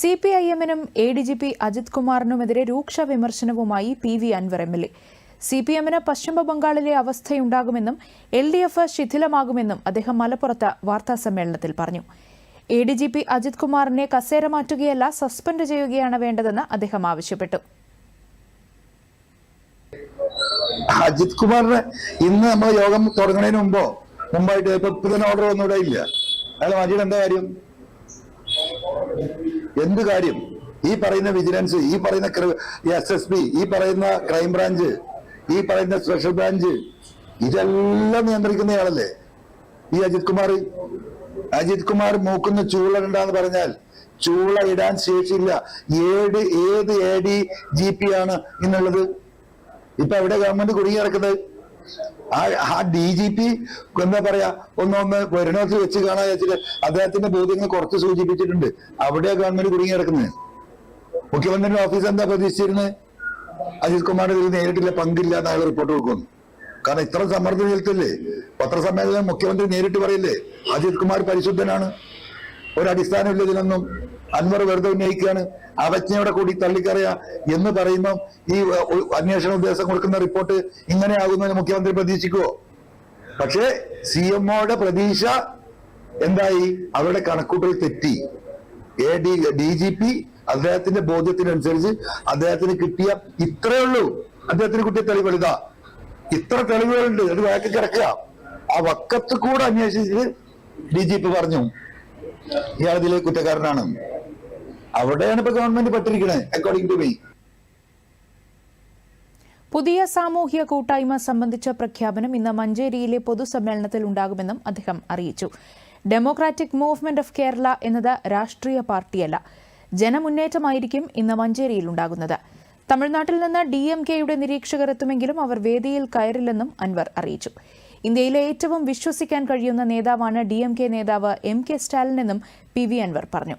C P I എമ്മിനും A D G P Ajith കുമാറിനുമെതിരെ രൂക്ഷ വിമർശനവുമായി P V Anvar M L A. C P എമ്മിന് പശ്ചിമ ബംഗാളിലെ അവസ്ഥയുണ്ടാകുമെന്നും എൽ ഡി എഫ് ശിഥിലമാകുമെന്നും അദ്ദേഹം മലപ്പുറത്ത് വാർത്താസമ്മേളനത്തിൽ പറഞ്ഞു. A D G P Ajith കുമാറിനെ കസേര മാറ്റുകയല്ല സസ്പെൻഡ് ചെയ്യുകയാണ് വേണ്ടതെന്ന് അദ്ദേഹം ആവശ്യപ്പെട്ടു. അജിത് കുമാറിന് ഇന്ന് നമ്മൾ യോഗം തുടങ്ങുന്നതിന് മുമ്പോ മുമ്പായിട്ട് ഇപ്പൊ ഓർഡർ ഒന്നും ഇവിടെ ഇല്ല. അയാൾ മാറ്റിയിട്ട് എന്താ കാര്യം? എന്ത് കാര്യം? ഈ പറയുന്ന വിജിലൻസ് ഈ പറയുന്ന എസ് എസ് പി ഈ പറയുന്ന ക്രൈംബ്രാഞ്ച് ഈ പറയുന്ന സ്പെഷ്യൽ ബ്രാഞ്ച് ഇതെല്ലാം നിയന്ത്രിക്കുന്നയാളല്ലേ ഈ അജിത് കുമാർ. അജിത് കുമാർ മൂക്കുന്ന ചൂള ഇടണ്ടെന്ന് പറഞ്ഞാൽ ചൂള ഇടാൻ ശേഷിയില്ല. ഏത് ഏത് എ ഡി ജി പി ആണ് എന്നുള്ളത്. ഇപ്പൊ എവിടെ ഗവൺമെന്റ് കുടുങ്ങി കിടക്കുന്നത് ആ ഡി ജി പി എന്താ പറയാ ഒന്നൊന്ന് പരിണോത്തിൽ വെച്ച് കാണാൻ വെച്ചിട്ട് അദ്ദേഹത്തിന്റെ ബോധ്യങ്ങൾ കുറച്ച് സൂചിപ്പിച്ചിട്ടുണ്ട്. അവിടെ ഗവൺമെന്റ് കുടുങ്ങി കിടക്കുന്നത്. മുഖ്യമന്ത്രിയുടെ ഓഫീസ് എന്താ പ്രതീക്ഷിച്ചിരുന്നത്? അജിത് കുമാറിന്റെ ഇതിൽ നേരിട്ടില്ല പങ്കില്ല എന്നയാൾ റിപ്പോർട്ട് കൊടുക്കുന്നു കാരണം ഇത്ര സമ്മർദ്ദം ചെലുത്തില്ലേ പത്രസമ്മേളനം മുഖ്യമന്ത്രി നേരിട്ട് പറയില്ലേ? അജിത് കുമാർ പരിശുദ്ധനാണ്. ഒരടിസ്ഥാനമില്ല ഇതിനൊന്നും. അൻവർ വെറുതെ ഉന്നയിക്കുകയാണ്. അവജ്ഞയോടെ കൂടി തള്ളിക്കറിയ എന്ന് പറയുമ്പോൾ ഈ അന്വേഷണ ഉദ്യോഗസ്ഥൻ കൊടുക്കുന്ന റിപ്പോർട്ട് ഇങ്ങനെയാകുന്നതിന് മുഖ്യമന്ത്രി പ്രതീക്ഷിക്കുവോ? പക്ഷേ സി എംഒയുടെ പ്രതീക്ഷ എന്തായി? അവരുടെ കണക്കൂട്ടൽ തെറ്റി. A D D G P അദ്ദേഹത്തിന്റെ ബോധ്യത്തിനനുസരിച്ച് അദ്ദേഹത്തിന് കിട്ടിയ ഇത്രയേ ഉള്ളൂ. അദ്ദേഹത്തിന് കിട്ടിയ തെളിവുകൾ ഇതാ. ഇത്ര തെളിവുകളുണ്ട്. അത് വഴക്ക് കിടക്കുക. ആ വക്കത്ത് കൂടെ അന്വേഷിച്ചിട്ട് ഡി ജി പി പറഞ്ഞു. ഇയാൾ ഇതിലെ കുറ്റക്കാരനാണ്. അവിടെയാണ് ഇപ്പൊ ഗവൺമെന്റ് പെട്ടിരിക്കണേ അക്കോർഡിംഗ് ടു മീ പുതിയ സാമൂഹ്യ കൂട്ടായ്മ സംബന്ധിച്ച പ്രഖ്യാപനം ഇന്ന് മഞ്ചേരിയിലെ പൊതുസമ്മേളനത്തിൽ ഉണ്ടാകുമെന്നും അദ്ദേഹം അറിയിച്ചു. ഡെമോക്രാറ്റിക് മൂവ്മെന്റ് ഓഫ് കേരള എന്നത് രാഷ്ട്രീയ പാർട്ടിയല്ല. ജനമുന്നേറ്റമായിരിക്കും ഇന്ന് മഞ്ചേരിയിൽ ഉണ്ടാകുന്നത്. തമിഴ്നാട്ടിൽ നിന്ന് ഡി എം കെയുടെ നിരീക്ഷകർ എത്തുമെങ്കിലും അവർ വേദിയിൽ കയറില്ലെന്നും അൻവർ അറിയിച്ചു. ഇന്ത്യയിലെ ഏറ്റവും വിശ്വസിക്കാൻ കഴിയുന്ന നേതാവാണ് ഡി എം കെ നേതാവ് എം കെ സ്റ്റാലിനെന്നും പി വി അൻവർ പറഞ്ഞു.